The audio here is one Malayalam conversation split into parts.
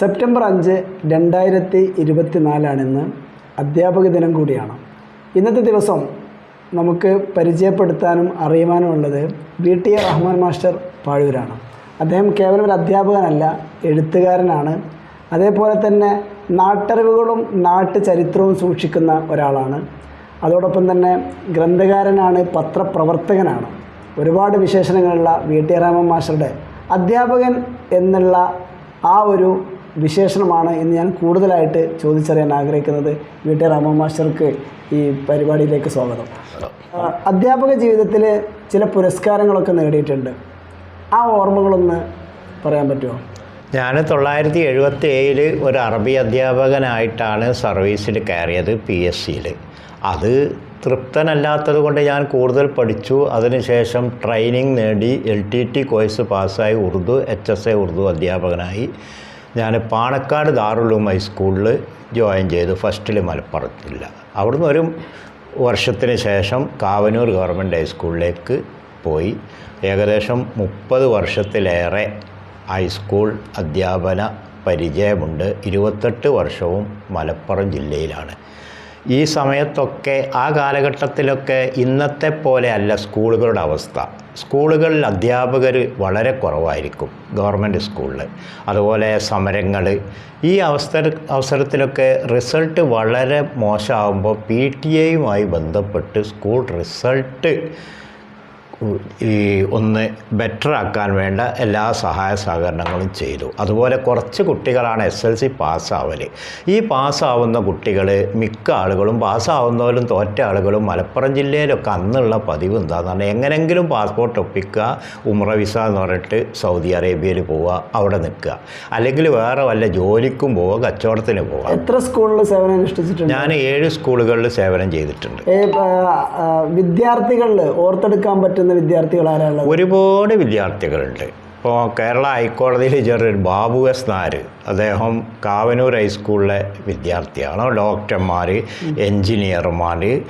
സെപ്റ്റംബർ അഞ്ച് രണ്ടായിരത്തി ഇരുപത്തി നാലാണിന്ന് അധ്യാപക ദിനം കൂടിയാണ്. ഇന്നത്തെ ദിവസം നമുക്ക് പരിചയപ്പെടുത്താനും അറിയുവാനും ഉള്ളത് V T A Rahman master പാഴൂരാണ്. അദ്ദേഹം കേവലം ഒരു അധ്യാപകനല്ല എഴുത്തുകാരനാണ്. അതേപോലെ തന്നെ നാട്ടറിവുകളും നാട്ടു ചരിത്രവും സൂക്ഷിക്കുന്ന ഒരാളാണ്. അതോടൊപ്പം തന്നെ ഗ്രന്ഥകാരനാണ് പത്രപ്രവർത്തകനാണ്. ഒരുപാട് വിശേഷണങ്ങളുള്ള വി ടി രാമൻ മാസ്റ്ററുടെ അധ്യാപകൻ എന്നുള്ള ആ ഒരു വിശേഷണമാണ് ഇന്ന് ഞാൻ കൂടുതലായിട്ട് ചോദിച്ചറിയാൻ ആഗ്രഹിക്കുന്നത് വി ടി മാസ്റ്റർക്ക് ഈ പരിപാടിയിലേക്ക് സ്വാഗതം. അധ്യാപക ജീവിതത്തിൽ ചില പുരസ്കാരങ്ങളൊക്കെ നേടിയിട്ടുണ്ട്. ആ ഓർമ്മകളൊന്ന് പറയാൻ പറ്റുമോ? ഞാൻ തൊള്ളായിരത്തി എഴുപത്തി ഏഴിൽ ഒരു അറബി അധ്യാപകനായിട്ടാണ് സർവീസിൽ കയറിയത് പി എസ് സിയിൽ അത് തൃപ്തനല്ലാത്തത് കൊണ്ട് ഞാൻ കൂടുതൽ പഠിച്ചു. അതിനുശേഷം ട്രെയിനിങ് നേടി എൽ ടി ടി കോഴ്സ് പാസ്സായി Urdu H S A Urdu അധ്യാപകനായി. ഞാൻ പാണക്കാട് ദാറുള്ളൂം ഹൈസ്കൂളിൽ ജോയിൻ ചെയ്തു. ഫസ്റ്റിൽ മലപ്പുറത്തില്ല. അവിടുന്ന് ഒരു വർഷത്തിന് ശേഷം കാവനൂർ ഗവൺമെന്റ് ഹൈസ്കൂളിലേക്ക് പോയി. ഏകദേശം മുപ്പത് വർഷത്തിലേറെ ഹൈസ്കൂൾ അധ്യാപന പരിചയമുണ്ട്. ഇരുപത്തെട്ട് വർഷവും മലപ്പുറം ജില്ലയിലാണ്. ഈ സമയത്തൊക്കെ ആ കാലഘട്ടത്തിലൊക്കെ ഇന്നത്തെ പോലെ അല്ല സ്കൂളുകളുടെ അവസ്ഥ. സ്കൂളുകളിൽ അധ്യാപകർ വളരെ കുറവായിരിക്കും ഗവൺമെന്റ് സ്കൂളിൽ. അതുപോലെ സമരങ്ങൾ. ഈ അവസര അവസരത്തിലൊക്കെ റിസൾട്ട് വളരെ മോശമാകുമ്പോൾ പി ടി എയുമായി ബന്ധപ്പെട്ട് സ്കൂൾ റിസൾട്ട് ഈ ഒന്ന് ബെറ്റർ ആക്കാൻ വേണ്ട എല്ലാ സഹായ സഹകരണങ്ങളും ചെയ്തു. അതുപോലെ കുറച്ച് കുട്ടികളാണ് എസ് എൽ സി പാസ്സാവൽ ഈ പാസ്സാവുന്ന കുട്ടികൾ മിക്ക ആളുകളും പാസ്സാവുന്നവരും തോറ്റ ആളുകളും മലപ്പുറം ജില്ലയിലൊക്കെ അന്നുള്ള പതിവ് എന്താന്ന് പറഞ്ഞാൽ എങ്ങനെങ്കിലും പാസ്പോർട്ട് ഒപ്പിക്കുക ഉമ്ര വിസ എന്ന് പറഞ്ഞിട്ട് സൗദി അറേബ്യയിൽ പോവുക അവിടെ നിൽക്കുക. അല്ലെങ്കിൽ വേറെ വല്ല ജോലിക്കും പോവുക കച്ചവടത്തിന് പോവുക. എത്ര സ്കൂളിൽ സേവനം അനുഷ്ഠിച്ചിട്ടുണ്ട്? ഞാൻ ഏഴ് സ്കൂളുകളിൽ സേവനം ചെയ്തിട്ടുണ്ട്. വിദ്യാർത്ഥികളിൽ ഓർത്തെടുക്കാൻ പറ്റുന്ന വിദ്യാർത്ഥികൾ ആരാണ് ഒരുപാട് വിദ്യാർത്ഥികളുണ്ട്. ഇപ്പോൾ കേരള ഹൈക്കോടതിയിൽ ചെറിയ ബാബു എസ് നായർ അദ്ദേഹം കാവനൂർ ഹൈസ്കൂളിലെ വിദ്യാർത്ഥിയാണ്. ഡോക്ടർമാർ എൻജിനീയർമാർ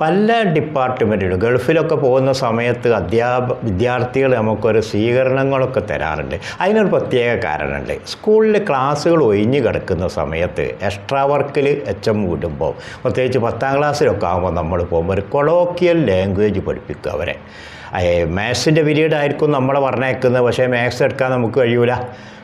പല ഡിപ്പാർട്ട്മെന്റിലും ഗൾഫിലൊക്കെ പോകുന്ന സമയത്ത് അധ്യാപ വിദ്യാർത്ഥികൾ നമുക്കൊരു സ്വീകരണങ്ങളൊക്കെ തരാറുണ്ട്. അതിനൊരു പ്രത്യേക കാരണമുണ്ട്. സ്കൂളിൽ ക്ലാസ്സുകൾ ഒഴിഞ്ഞു കിടക്കുന്ന സമയത്ത് എക്സ്ട്രാ വർക്കിൽ എച്ച് എം വിടുമ്പോൾ പ്രത്യേകിച്ച് പത്താം ക്ലാസ്സിലൊക്കെ ആകുമ്പോൾ നമ്മൾ പോകുമ്പോൾ ഒരു കൊളോക്കിയൽ ലാംഗ്വേജ് പഠിപ്പിക്കുക അവരെ. മാത്സിന്റെ പീരീഡ് ആയിരിക്കും നമ്മളെ പറഞ്ഞേക്കുന്നത്. പക്ഷേ മാത്സ് എടുക്കാൻ നമുക്ക് കഴിയൂല.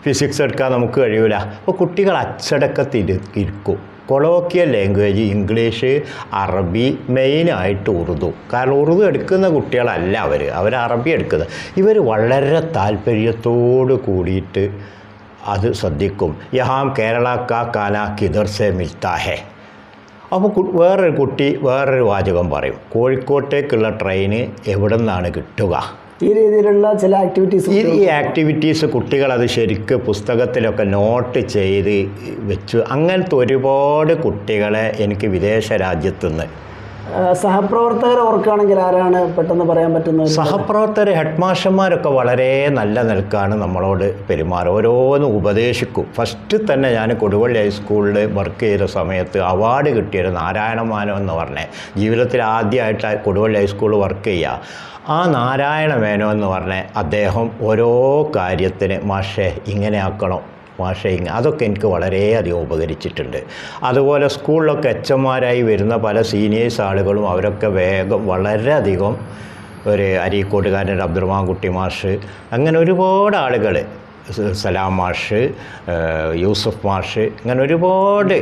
ഫിസിക്സ് എടുക്കാൻ നമുക്ക് കഴിയൂല. അപ്പോൾ കുട്ടികൾ അച്ചടക്കത്തിൽ ഇരിക്കും കൊളോക്കിയൽ ലാംഗ്വേജ് ഇംഗ്ലീഷ് അറബി മെയിനായിട്ട് ഉറുദു. കാരണം ഉറുദു എടുക്കുന്ന കുട്ടികളല്ല അവർ അവർ അറബി എടുക്കുന്നത്. ഇവർ വളരെ താല്പര്യത്തോട് കൂടിയിട്ട് അത് ശ്രദ്ധിക്കും. യഹാം കേരള കാ കാന കിദർ സെ അപ്പോൾ വേറൊരു കുട്ടി വേറൊരു വാചകം പറയും. കോഴിക്കോട്ടേക്കുള്ള ട്രെയിന് എവിടെ നിന്നാണ് കിട്ടുക? ഈ രീതിയിലുള്ള ചില ആക്ടിവിറ്റീസ് ഈ ഈ ആക്ടിവിറ്റീസ് കുട്ടികൾ അത് ശരിക്ക് പുസ്തകത്തിലൊക്കെ നോട്ട് ചെയ്ത് വെച്ചു. അങ്ങനത്തെ ഒരുപാട് കുട്ടികളെ എനിക്ക് വിദേശ രാജ്യത്തുനിന്ന് സഹപ്രവർത്തകരെ ഓർക്കുകയാണെങ്കിൽ ആരാണ് പെട്ടെന്ന് പറയാൻ പറ്റുന്നത്? സഹപ്രവർത്തകർ ഹെഡ് മാഷന്മാരൊക്കെ വളരെ നല്ല നിൽക്കാണ് നമ്മളോട് പെരുമാറുക. ഓരോന്നും ഉപദേശിക്കും. ഫസ്റ്റ് തന്നെ ഞാൻ കൊടുവള്ളി ഹൈസ്കൂളിൽ വർക്ക് ചെയ്ത സമയത്ത് അവാർഡ് കിട്ടിയത് നാരായണമാനം എന്ന് പറഞ്ഞ. ജീവിതത്തിൽ ആദ്യമായിട്ട് കൊടുവള്ളി ഹൈസ്കൂളിൽ വർക്ക് ചെയ്യുക. ആ നാരായണ മേനോ എന്ന് പറഞ്ഞ അദ്ദേഹം ഓരോ കാര്യത്തിന് മാഷെ ഇങ്ങനെ ആക്കണം. ഇങ്ങ അതൊക്കെ എനിക്ക് വളരെയധികം ഉപകരിച്ചിട്ടുണ്ട്. അതുപോലെ സ്കൂളിലൊക്കെ എച്ചന്മാരായി വരുന്ന പല സീനിയേഴ്സ് ആളുകളും അവരൊക്കെ വേഗം വളരെയധികം ഒരു അരീക്കോട്ടുകാരൻ അബ്ദുറഹ്മാൻ കുട്ടി മാഷ് അങ്ങനെ ഒരുപാട് ആളുകൾ സലാം മാഷ് യൂസഫ് മാഷ് അങ്ങനെ ഒരുപാട്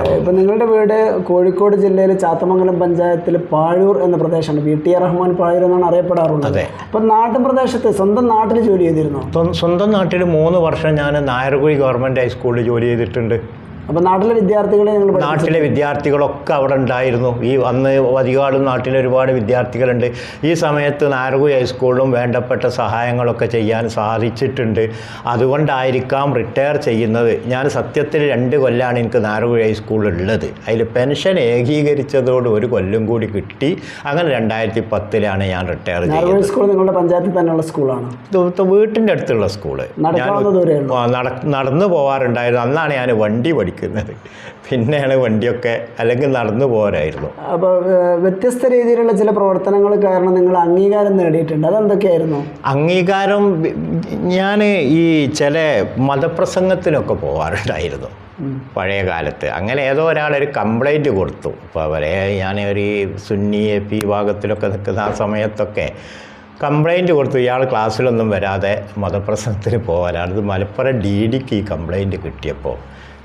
ഇപ്പം നിങ്ങളുടെ വീട് കോഴിക്കോട് ജില്ലയിൽ ചാത്തമംഗലം പഞ്ചായത്തിൽ പാഴൂർ എന്ന പ്രദേശമാണ്. വി ടി റഹ്മാൻ പാഴൂർ എന്നാണ് അറിയപ്പെടാറുള്ളത്. അതെ. അപ്പം നാട്ടിൻ പ്രദേശത്ത് സ്വന്തം നാട്ടിൽ ജോലി ചെയ്തിരുന്നു? സ്വ- സ്വന്തം നാട്ടിൽ മൂന്ന് വർഷം ഞാൻ നായർകുഴി ഗവൺമെന്റ് ഹൈസ്കൂളിൽ ജോലി ചെയ്തിട്ടുണ്ട്. അപ്പം നാട്ടിലെ വിദ്യാർത്ഥികളെ ഞങ്ങൾ. നാട്ടിലെ വിദ്യാർത്ഥികളൊക്കെ അവിടെ ഉണ്ടായിരുന്നു. ഈ അന്ന് അധികാലും നാട്ടിലെ ഒരുപാട് വിദ്യാർത്ഥികളുണ്ട്. ഈ സമയത്ത് നാരകു ഹൈസ്കൂളിലും വേണ്ടപ്പെട്ട സഹായങ്ങളൊക്കെ ചെയ്യാൻ സാധിച്ചിട്ടുണ്ട്. അതുകൊണ്ടായിരിക്കാം റിട്ടയർ ചെയ്യുന്നത്. ഞാൻ സത്യത്തിൽ രണ്ട് കൊല്ലാണ് എനിക്ക് നാരകു ഹൈസ്കൂളിൽ ഉള്ളത്. അതിൽ പെൻഷൻ ഏകീകരിച്ചതോട് ഒരു കൊല്ലം കൂടി കിട്ടി. അങ്ങനെ രണ്ടായിരത്തി പത്തിലാണ് ഞാൻ റിട്ടയർ ചെയ്തത്. സ്കൂൾ നിങ്ങളുടെ പഞ്ചായത്തിൽ തന്നെയുള്ള സ്കൂളാണ്? വീട്ടിന്റെ അടുത്തുള്ള സ്കൂൾ. നട- നടന്നു പോവാറുണ്ടായിരുന്നു. അന്നാണ് ഞാൻ വണ്ടി പഠിക്കുന്നത് പഠിക്കുന്നത് പിന്നെയാണ് വണ്ടിയൊക്കെ അല്ലെങ്കിൽ നടന്നു പോരായിരുന്നു അപ്പോൾ വ്യത്യസ്ത രീതിയിലുള്ള ചില പ്രവർത്തനങ്ങൾ കാരണം നിങ്ങൾ അംഗീകാരം നേടിയിട്ടുണ്ട്. അതെന്തൊക്കെയായിരുന്നു? അംഗീകാരം ഞാൻ ഈ ചില മതപ്രസംഗത്തിനൊക്കെ പോകാറുണ്ടായിരുന്നു. പഴയ കാലത്ത്. അങ്ങനെ ഏതോ ഒരാളൊരു കംപ്ലൈന്റ് കൊടുത്തു. അപ്പോൾ അവരെ ഞാൻ ഒരു സുന്നി എ പി വിഭാഗത്തിലൊക്കെ നിൽക്കുന്ന ആ സമയത്തൊക്കെ കംപ്ലൈന്റ് കൊടുത്തു. ഇയാൾ ക്ലാസ്സിലൊന്നും വരാതെ മതപ്രസംഗത്തിന് പോകാനാണ്. ഇത് മലപ്പുറം ഡി ഡിക്ക് ഈ കംപ്ലൈന്റ് കിട്ടിയപ്പോൾ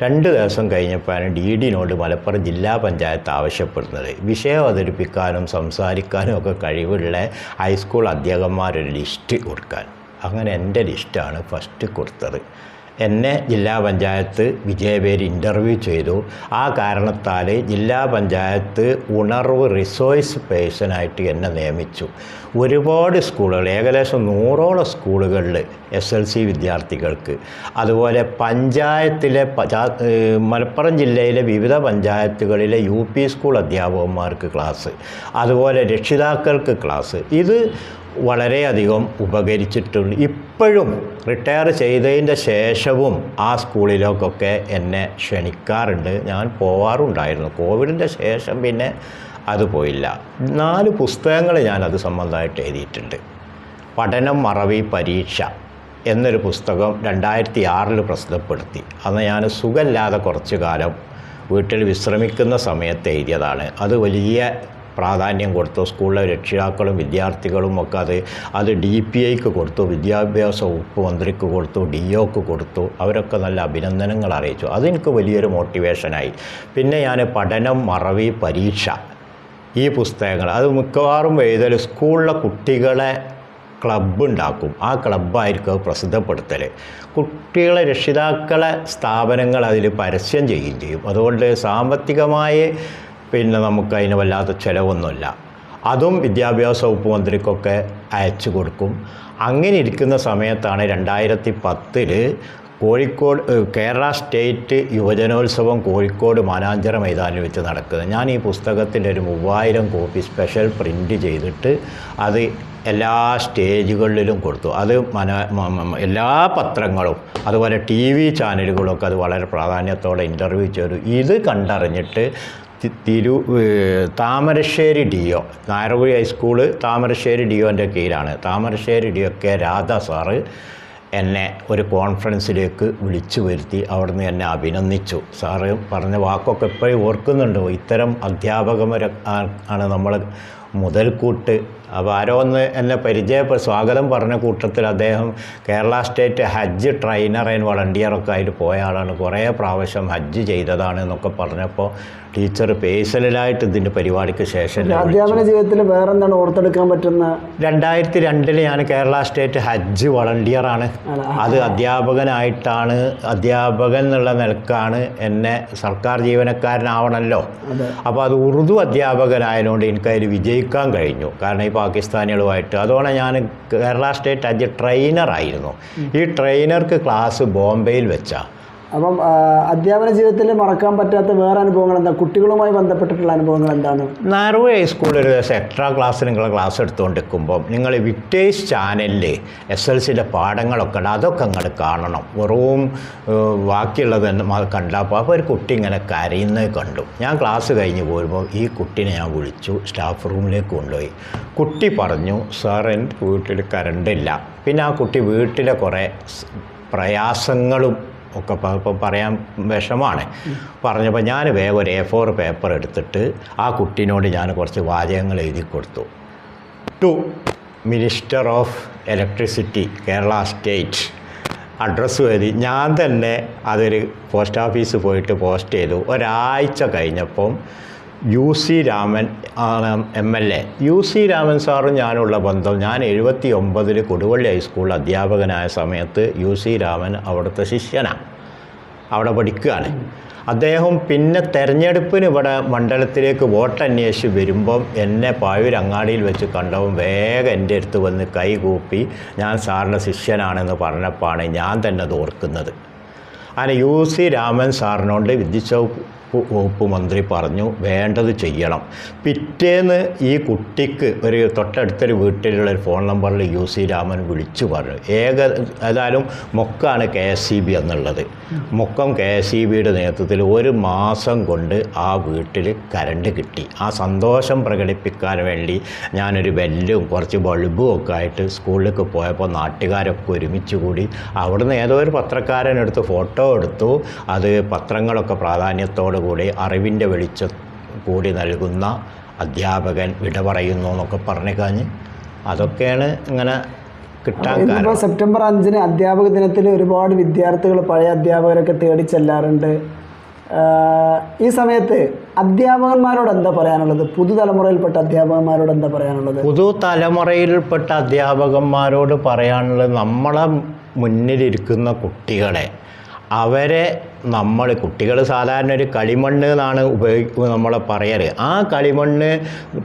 രണ്ട് ദിവസം കഴിഞ്ഞപ്പോഴാണ് ഡി ഡിനോട് മലപ്പുറം ജില്ലാ പഞ്ചായത്ത് ആവശ്യപ്പെടുന്നത്. വിഷയം അവതരിപ്പിക്കാനും സംസാരിക്കാനും ഒക്കെ കഴിവുള്ള ഹൈസ്കൂൾ അധ്യാപകന്മാരൊരു ലിസ്റ്റ് കൊടുക്കാൻ. അങ്ങനെ എന്റെ ലിസ്റ്റാണ് ഫസ്റ്റ് കൊടുത്തത്. എന്നെ ജില്ലാ പഞ്ചായത്ത് വിജയപേര് ഇന്റർവ്യൂ ചെയ്തു. ആ കാരണത്താൽ ജില്ലാ പഞ്ചായത്ത് ഉണർവ് റിസോഴ്സ് പേഴ്സണായിട്ട് എന്നെ നിയമിച്ചു. ഒരുപാട് സ്കൂളുകൾ ഏകദേശം നൂറോളം സ്കൂളുകളിൽ എസ് എൽ സി വിദ്യാർത്ഥികൾക്ക്. അതുപോലെ പഞ്ചായത്തിലെ മലപ്പുറം ജില്ലയിലെ വിവിധ പഞ്ചായത്തുകളിലെ യു പി സ്കൂൾ അധ്യാപകന്മാർക്ക് ക്ലാസ് അതുപോലെ രക്ഷിതാക്കൾക്ക് ക്ലാസ് ഇത് വളരെയധികം ഉപകരിച്ചിട്ടുണ്ട്. ഇപ്പോഴും റിട്ടയർ ചെയ്തതിന്റെ ശേഷവും ആ സ്കൂളിലേക്കൊക്കെ എന്നെ ക്ഷണിക്കാറുണ്ട്. ഞാൻ പോവാറുണ്ടായിരുന്നു. കോവിഡിന്റെ ശേഷം പിന്നെ അത് പോയില്ല. നാല് പുസ്തകങ്ങൾ ഞാൻ അത് സംബന്ധമായിട്ട് എഴുതിയിട്ടുണ്ട്. പഠനം മറവി പരീക്ഷ എന്നൊരു പുസ്തകം രണ്ടായിരത്തി ആറിൽ പ്രസിദ്ധപ്പെടുത്തി. അന്ന് ഞാൻ സുഖമില്ലാതെ കുറച്ചു കാലം വീട്ടിൽ വിശ്രമിക്കുന്ന സമയത്ത് എഴുതിയതാണ്. അത് വലിയ പ്രാധാന്യം കൊടുത്തു. സ്കൂളിലെ രക്ഷിതാക്കളും വിദ്യാർത്ഥികളും ഒക്കെ അത് അത് ഡി പി ഐക്ക് കൊടുത്തു. വിദ്യാഭ്യാസ വകുപ്പ് മന്ത്രിക്ക് കൊടുത്തു. ഡി ഒക്ക് കൊടുത്തു. അവരൊക്കെ നല്ല അഭിനന്ദനങ്ങൾ അറിയിച്ചു. അതെനിക്ക് വലിയൊരു മോട്ടിവേഷനായി പിന്നെ ഞാൻ പഠനം മറവി പരീക്ഷ ഈ പുസ്തകങ്ങൾ. അത് മിക്കവാറും എഴുതൽ സ്കൂളിലെ കുട്ടികളെ ക്ലബ്ബ് ഉണ്ടാക്കും. ആ ക്ലബ്ബായിരിക്കും അത് പ്രസിദ്ധപ്പെടുത്തൽ കുട്ടികളെ രക്ഷിതാക്കളെ സ്ഥാപനങ്ങൾ അതിൽ പരസ്യം ചെയ്യുകയും ചെയ്യും. അതുകൊണ്ട് സാമ്പത്തികമായി പിന്നെ നമുക്ക് അതിന് വല്ലാത്ത ചിലവൊന്നുമില്ല. അതും വിദ്യാഭ്യാസ വകുപ്പ് മന്ത്രിക്കൊക്കെ അയച്ചു കൊടുക്കും. അങ്ങനെ ഇരിക്കുന്ന സമയത്താണ് രണ്ടായിരത്തി പത്തിൽ കോഴിക്കോട് കേരള സ്റ്റേറ്റ് യുവജനോത്സവം കോഴിക്കോട് മാനാഞ്ചിറ മൈതാനിൽ വെച്ച് നടക്കുന്നത്. ഞാൻ ഈ പുസ്തകത്തിന്റെ ഒരു മൂവായിരം കോപ്പി സ്പെഷ്യൽ പ്രിന്റ് ചെയ്തിട്ട് അത് എല്ലാ സ്റ്റേജുകളിലും കൊടുത്തു. അത് മന എല്ലാ പത്രങ്ങളും അതുപോലെ ടി വി ചാനലുകളൊക്കെ അത് വളരെ പ്രാധാന്യത്തോടെ ഇന്റർവ്യൂ ചെയ്തു. ഇത് കണ്ടറിഞ്ഞിട്ട് തിരു Thamarassery D O Nayarkuzhi high school Thamarassery D ഒന്റെ കീഴിലാണ്. Thamarassery D O K Radha sir എന്നെ ഒരു കോൺഫറൻസിലേക്ക് വിളിച്ചു വരുത്തി അവിടുന്ന് എന്നെ അഭിനന്ദിച്ചു. സാറ് പറഞ്ഞ വാക്കൊക്കെ ഇപ്പോഴും ഓർക്കുന്നുണ്ടോ. ഇത്തരം അധ്യാപകമര ആണ് നമ്മൾ മുതൽക്കൂട്ട് അപ്പോൾ ആരോ ഒന്ന് എന്നെ പരിചയപ്പെ സ്വാഗതം പറഞ്ഞ കൂട്ടത്തിൽ അദ്ദേഹം Kerala state Hajj trainer and വളണ്ടിയറൊക്കെ ആയിട്ട് പോയ ആളാണ്. കുറേ പ്രാവശ്യം ഹജ്ജ് ചെയ്തതാണ് എന്നൊക്കെ പറഞ്ഞപ്പോൾ ടീച്ചർ പേഴ്സണലായിട്ട് ഇതിന്റെ പരിപാടിക്ക് ശേഷം അധ്യാപന ജീവിതത്തിൽ വേറെ എന്താണ് ഓർത്തെടുക്കാൻ പറ്റുന്ന? രണ്ടായിരത്തി രണ്ടിൽ ഞാൻ കേരള സ്റ്റേറ്റ് ഹജ്ജ് വളണ്ടിയറാണ്. അത് അധ്യാപകനായിട്ടാണ്. അധ്യാപകൻ എന്നുള്ള നിലക്കാണ് എന്നെ സർക്കാർ ജീവനക്കാരനാവണമല്ലോ അപ്പോൾ അത് ഉറുദു അധ്യാപകനായതുകൊണ്ട് എനിക്കതിൽ വിജയിക്കാൻ കഴിഞ്ഞു. കാരണം ഈ പാകിസ്ഥാനികളുമായിട്ട്. അതുകൊണ്ട് ഞാൻ കേരള സ്റ്റേറ്റ് അജ് ട്രെയിനറായിരുന്നു ഈ ട്രെയിനർക്ക് ക്ലാസ് ബോംബെയിൽ വെച്ചാണ് അപ്പം അധ്യാപന ജീവിതത്തിൽ മറക്കാൻ പറ്റാത്ത വേറെ അനുഭവങ്ങൾ എന്താ? കുട്ടികളുമായി ബന്ധപ്പെട്ടിട്ടുള്ള അനുഭവങ്ങൾ എന്താണ്? നാർവേ ഹൈസ്കൂളിൽ ഒരു ദിവസം എക്സ്ട്രാ ക്ലാസ് നിങ്ങൾ ക്ലാസ് എടുത്തുകൊണ്ടിരിക്കുമ്പോൾ നിങ്ങൾ വിക്ടേഴ്സ് ചാനലിൽ എസ് എൽ സിയുടെ പാഠങ്ങളൊക്കെ ഉണ്ട് അതൊക്കെ അങ്ങോട്ട് കാണണം. വെറും ബാക്കിയുള്ളത് കണ്ടപ്പോൾ അപ്പോൾ ഒരു കുട്ടി ഇങ്ങനെ കരയുന്നത് കണ്ടു. ഞാൻ ക്ലാസ് കഴിഞ്ഞ് പോരുമ്പോൾ ഈ കുട്ടീനെ ഞാൻ വിളിച്ചു സ്റ്റാഫ് റൂമിലേക്ക് കൊണ്ടുപോയി. കുട്ടി പറഞ്ഞു സാർ എന്റെ വീട്ടിൽ കറണ്ടില്ല പിന്നെ ആ കുട്ടി വീട്ടിലെ കുറേ പ്രയാസങ്ങളും ഒക്കെ ഇപ്പം പറയാൻ വിഷമാണ് പറഞ്ഞപ്പോൾ ഞാൻ വേഗം ഒരു എ ഫോർ പേപ്പർ എടുത്തിട്ട് ആ കുട്ടീനോട് ഞാൻ കുറച്ച് വാചകങ്ങൾ എഴുതി കൊടുത്തു. To minister of electricity Kerala state address എഴുതി. ഞാൻ തന്നെ അതൊരു പോസ്റ്റ് ഓഫീസ് പോയിട്ട് പോസ്റ്റ് ചെയ്തു. ഒരാഴ്ച കഴിഞ്ഞപ്പം യു സി രാമൻ ആണ് M L A. U C Raman സാറും ഞാനുള്ള ബന്ധം ഞാൻ എഴുപത്തി ഒമ്പതിൽ കൊടുവള്ളി ഹൈസ്കൂൾ അധ്യാപകനായ സമയത്ത് യു സി രാമൻ അവിടുത്തെ ശിഷ്യനാണ്. അവിടെ പഠിക്കുകയാണ്. അദ്ദേഹം പിന്നെ തെരഞ്ഞെടുപ്പിന് ഇവിടെ മണ്ഡലത്തിലേക്ക് വോട്ട് അന്വേഷിച്ച് വരുമ്പം എന്നെ പായൂർ അങ്ങാടിയിൽ വെച്ച് കണ്ടവും വേഗം എന്റെ അടുത്ത് വന്ന് കൈകൂപ്പി ഞാൻ സാറിന്റെ ശിഷ്യനാണെന്ന് പറഞ്ഞപ്പോഴാണ് ഞാൻ തന്നെ അത് ഓർക്കുന്നത്. അങ്ങനെ യു സി രാമൻ സാറിനോട് വിദ്യുത് വകുപ്പ് മന്ത്രി പറഞ്ഞു വേണ്ടത് ചെയ്യണം. പിറ്റേന്ന് ഈ കുട്ടിക്ക് ഒരു തൊട്ടടുത്തൊരു വീട്ടിലുള്ള ഒരു ഫോൺ നമ്പറിൽ യു സി രാമൻ വിളിച്ചു പറഞ്ഞു. ഏക ഏതായാലും മൊക്കാണ് കെ എസ് സി ബി എന്നുള്ളത്. മൊക്കം കെ എസ് സി ബിയുടെ നേതൃത്വത്തിൽ ഒരു മാസം കൊണ്ട് ആ വീട്ടിൽ കരണ്ട് കിട്ടി. ആ സന്തോഷം പ്രകടിപ്പിക്കാൻ വേണ്ടി ഞാനൊരു ബെല്ലും കുറച്ച് ബൾബും ഒക്കെ ആയിട്ട് സ്കൂളിലേക്ക് പോയപ്പോൾ നാട്ടുകാരൊക്കെ ഒരുമിച്ച് കൂടി അവിടുന്ന് ഏതോ ഒരു പത്രക്കാരനെടുത്ത് ഫോട്ടോ എടുത്തു. അത് പത്രങ്ങളൊക്കെ പ്രാധാന്യത്തോടു കൂടി അറിവിന്റെ വെളിച്ചം കൂടി നൽകുന്ന അധ്യാപകൻ വിട പറയുന്നു എന്നൊക്കെ പറഞ്ഞു കഴിഞ്ഞ് അതൊക്കെയാണ് ഇങ്ങനെ കിട്ടാൻ ഇപ്പോൾ സെപ്റ്റംബർ അഞ്ചിന് അധ്യാപക ദിനത്തിൽ ഒരുപാട് വിദ്യാർത്ഥികൾ പഴയ അധ്യാപകരൊക്കെ തേടി ചെല്ലാറുണ്ട്. ഈ സമയത്ത് അധ്യാപകന്മാരോട് എന്താ പറയാനുള്ളത്? പുതുതലമുറയിൽപ്പെട്ട അധ്യാപകന്മാരോട് എന്താ പറയാനുള്ളത്? പുതുതലമുറയിൽപ്പെട്ട അധ്യാപകന്മാരോട് പറയാനുള്ളത് നമ്മളെ മുന്നിലിരിക്കുന്ന കുട്ടികളെ അവരെ നമ്മൾ കുട്ടികൾ സാധാരണ ഒരു കളിമണ്ണ് എന്നാണ് ഉപയോഗിക്കുക നമ്മളെ പറയാറ് ആ കളിമണ്ണ്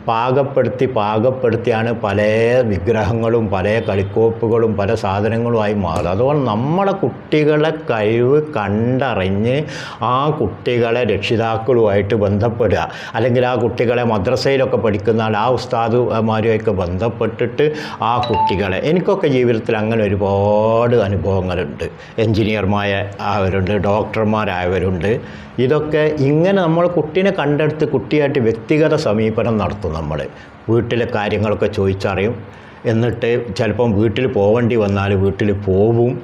പാകപ്പെടുത്തി പാകപ്പെടുത്തിയാണ് പല വിഗ്രഹങ്ങളും പല കളിക്കോപ്പുകളും പല സാധനങ്ങളുമായി മാറുന്നത്. അതുകൊണ്ട് നമ്മളെ കുട്ടികളെ കഴിവ് കണ്ടറിഞ്ഞ് ആ കുട്ടികളെ രക്ഷിതാക്കളുമായിട്ട് ബന്ധപ്പെടുക. അല്ലെങ്കിൽ ആ കുട്ടികളെ മദ്രസയിലൊക്കെ പഠിക്കുന്ന ആ ഉസ്താദുമാരുമായിട്ട് ബന്ധപ്പെട്ടിട്ട് ആ കുട്ടികളെ. എനിക്കൊക്കെ ജീവിതത്തിൽ അങ്ങനെ ഒരുപാട് അനുഭവങ്ങളുണ്ട്. എൻജിനീയർമാർ ആയവരുണ്ട് ഡോക്ടർമാരായവരുണ്ട്. ഇതൊക്കെ ഇങ്ങനെ നമ്മൾ കുട്ടീനെ കണ്ടെടുത്ത് കുട്ടിയായിട്ട് വ്യക്തിഗത സമീപനം നടത്തും നമ്മൾ. വീട്ടിലെ കാര്യങ്ങളൊക്കെ ചോദിച്ചറിയും. എന്നിട്ട് ചിലപ്പം വീട്ടിൽ പോവേണ്ടി വന്നാൽ വീട്ടിൽ പോവും.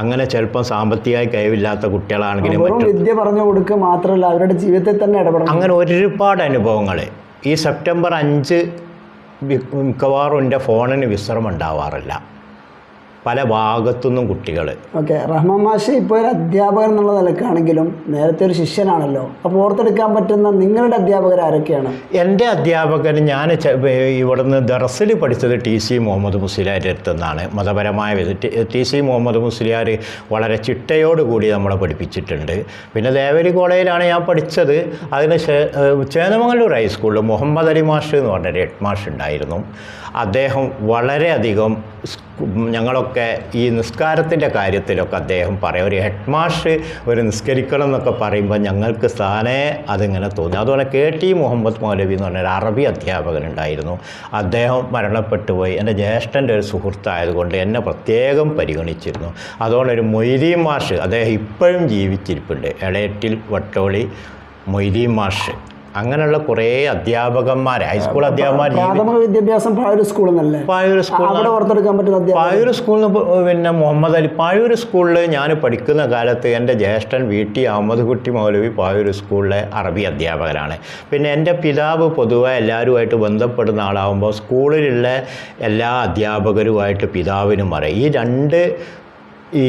അങ്ങനെ ചിലപ്പം സാമ്പത്തികമായി കഴിവില്ലാത്ത കുട്ടികളാണെങ്കിലും വിദ്യ പറഞ്ഞു കൊടുക്കുക മാത്രമല്ല അവരുടെ ജീവിതത്തിൽ തന്നെ ഇടപെടും അങ്ങനെ ഒരുപാട് അനുഭവങ്ങൾ. ഈ സെപ്റ്റംബർ അഞ്ച് മിക്കവാറും എന്റെ ഫോണിന് വിശ്രമം ഉണ്ടാവാറില്ല. പല ഭാഗത്തുനിന്നും കുട്ടികൾ ഓക്കെ റഹ്മാൻ മാഷ് ഇപ്പോൾ ഒരു അധ്യാപകൻ എന്നുള്ള നിലക്കാണെങ്കിലും നേരത്തെ ഒരു ശിഷ്യനാണല്ലോ. അപ്പോൾ ഓർത്തെടുക്കാൻ പറ്റുന്ന നിങ്ങളുടെ അധ്യാപകർ ആരൊക്കെയാണ്? എന്റെ അധ്യാപകൻ ഞാൻ ഇവിടുന്ന് ദറസിൽ പഠിച്ചത് ടി സി മുഹമ്മദ് മുസ്ലിയാരുടെ അടുത്തുനിന്നാണ്. മതപരമായ ടി- സി മുഹമ്മദ് മുസ്ലിയാർ വളരെ ചിട്ടയോടുകൂടി നമ്മളെ പഠിപ്പിച്ചിട്ടുണ്ട്. പിന്നെ ദേവരി കോളേജിലാണ് ഞാൻ പഠിച്ചത്. അതിന് ചേന്നമംഗലൂർ ഹൈസ്കൂളിൽ മുഹമ്മദ് അലി മാഷ് എന്ന് പറഞ്ഞ ഹെഡ് മാഷ് ഉണ്ടായിരുന്നു. അദ്ദേഹം വളരെയധികം ഞങ്ങളൊക്കെ ഈ നിസ്കാരത്തിന്റെ കാര്യത്തിലൊക്കെ അദ്ദേഹം പറയും. ഒരു ഹെഡ് മാഷ് ഒരു നിസ്കരിക്കണം എന്നൊക്കെ പറയുമ്പോൾ ഞങ്ങൾക്ക് സ്ഥാനേ അതിങ്ങനെ തോന്നി. അതുപോലെ കെ ടി മുഹമ്മദ് മൗലവി എന്ന് പറഞ്ഞൊരു അറബി അധ്യാപകനുണ്ടായിരുന്നു അദ്ദേഹം മരണപ്പെട്ടു പോയി. എന്റെ ജ്യേഷ്ഠന്റെ ഒരു സുഹൃത്തായതുകൊണ്ട് എന്നെ പ്രത്യേകം പരിഗണിച്ചിരുന്നു. അതുകൊണ്ട് ഒരു മൊയ്തീൻ മാഷ് അദ്ദേഹം ഇപ്പോഴും ജീവിച്ചിരിപ്പുണ്ട്. എളയറ്റിൽ വട്ടോളി മൊയ്തീൻ മാഷ്. അങ്ങനെയുള്ള കുറേ അധ്യാപകന്മാർ ഹൈസ്കൂൾ അധ്യാപകന്മാർ പ്രാഥമിക വിദ്യാഭ്യാസം പായൊരു സ്കൂളിൽ സ്കൂൾ അവിടെ ഓർത്തെടുക്കാൻ പറ്റുന്ന പിന്നെ മുഹമ്മദ് അലി. പായൂർ സ്കൂളിൽ ഞാൻ പഠിക്കുന്ന കാലത്ത് എന്റെ ജ്യേഷ്ഠൻ വി. ടി. അഹമ്മദ് കുട്ടി മൗലവി പായൂർ സ്കൂളിലെ അറബി അധ്യാപകരാണ് പിന്നെ എന്റെ പിതാവ് പൊതുവെ എല്ലാവരുമായിട്ട് ബന്ധപ്പെടുന്ന ആളാകുമ്പോൾ സ്കൂളിലുള്ള എല്ലാ അധ്യാപകരുമായിട്ട് പിതാവിനും അറിയാം ഈ രണ്ട് ഈ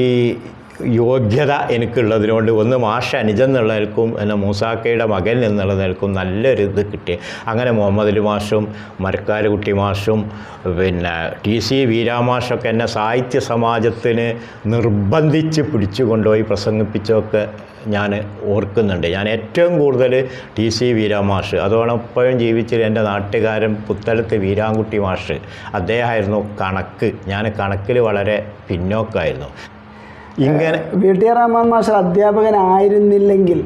യോഗ്യത എനിക്കുള്ളതിനോണ്ട് ഒന്ന് മാഷ അനുജൻ എന്നുള്ള നിൽക്കും എന്നെ മൂസാക്കയുടെ മകൻ എന്നുള്ള നിൽക്കും നല്ലൊരു ഇത് കിട്ടി. അങ്ങനെ മുഹമ്മദ് അലി മാഷും മരക്കാര് കുട്ടി മാഷും പിന്നെ ടി സി വീരാമാഷൊക്കെ എന്നെ സാഹിത്യ സമാജത്തിന് നിർബന്ധിച്ച് പിടിച്ചു കൊണ്ടുപോയി പ്രസംഗിപ്പിച്ചൊക്കെ ഞാൻ ഓർക്കുന്നുണ്ട്. ഞാൻ ഏറ്റവും കൂടുതൽ ടി സി വീരാമാഷ് അതോടൊപ്പം ജീവിച്ചത് എന്റെ നാട്ടുകാരൻ പുത്തലത്ത് വീരാൻകുട്ടി മാഷ്. അദ്ദേഹമായിരുന്നു കണക്ക്. ഞാൻ കണക്കിൽ വളരെ പിന്നോക്കമായിരുന്നു ഇങ്ങനെ വി ടി റഹ്മാൻ മാഷർ അധ്യാപകനായിരുന്നില്ലെങ്കിൽ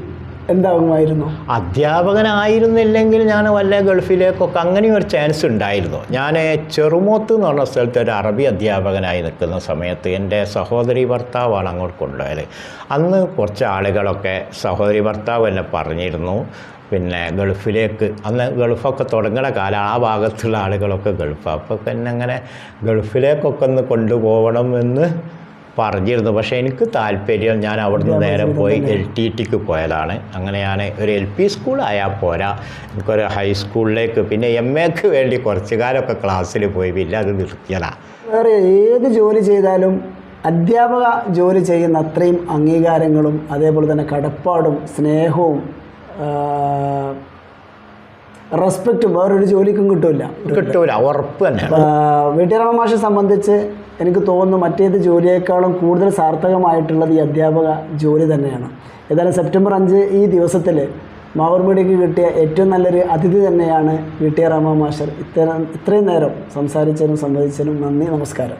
എന്താകുമായിരുന്നു? അധ്യാപകനായിരുന്നില്ലെങ്കിൽ ഞാൻ വല്ല ഗൾഫിലേക്കൊക്കെ അങ്ങനെയും ഒരു ചാൻസ് ഉണ്ടായിരുന്നു. ഞാൻ ചെറുമോത്ത് എന്ന് പറഞ്ഞ സ്ഥലത്ത് ഒരു അറബി അധ്യാപകനായി നിൽക്കുന്ന സമയത്ത് എന്റെ സഹോദരി ഭർത്താവാണ് അങ്ങോട്ട് കൊണ്ടുപോയത്. അന്ന് കുറച്ച് ആളുകളൊക്കെ സഹോദരി ഭർത്താവ് എന്നെ പറഞ്ഞിരുന്നു. പിന്നെ ഗൾഫിലേക്ക് അന്ന് ഗൾഫൊക്കെ തുടങ്ങുന്ന കാലം ആ ഭാഗത്തുള്ള ആളുകളൊക്കെ ഗൾഫ്. അപ്പോൾ പിന്നെ അങ്ങനെ ഗൾഫിലേക്കൊക്കെ ഒന്ന് കൊണ്ടുപോകണം എന്ന് പറഞ്ഞിരുന്നു. പക്ഷേ എനിക്ക് താല്പര്യം ഞാൻ അവിടുന്ന് നേരെ പോയി എൽ ടി ടിക്ക് പോയതാണ്. അങ്ങനെയാണ് ഞാൻ ഒരു എൽ പി സ്കൂളായാൽ പോരാ. എനിക്കൊരു ഹൈസ്കൂളിലേക്ക് പിന്നെ എം എക്ക് വേണ്ടി കുറച്ച് കാലമൊക്കെ ക്ലാസ്സിൽ പോയി. പിന്നെ അത് നിർത്തിയതാണ് വേറെ ഏത് ജോലി ചെയ്താലും അധ്യാപക ജോലി ചെയ്യുന്ന അത്രയും അംഗീകാരങ്ങളും അതേപോലെ തന്നെ കടപ്പാടും സ്നേഹവും റെസ്പെക്റ്റും വേറൊരു ജോലിക്കും കിട്ടില്ല കിട്ടൂല. ഉറപ്പ് തന്നെ വീട്ടിറമ്മ മാഷെ സംബന്ധിച്ച് എനിക്ക് തോന്നുന്നു മറ്റേത് ജോലിയേക്കാളും കൂടുതൽ സാർത്ഥകമായിട്ടുള്ളത് ഈ അധ്യാപക ജോലി തന്നെയാണ്. ഏതായാലും സെപ്റ്റംബർ അഞ്ച് ഈ ദിവസത്തിൽ മാവൂർ കിട്ടിയ ഏറ്റവും നല്ലൊരു അതിഥി തന്നെയാണ് വി ടി ആർ മാഷർ ഇത്തരം ഇത്രയും നേരം സംസാരിച്ചതിനും സംവദിച്ചതിനും നന്ദി നമസ്കാരം.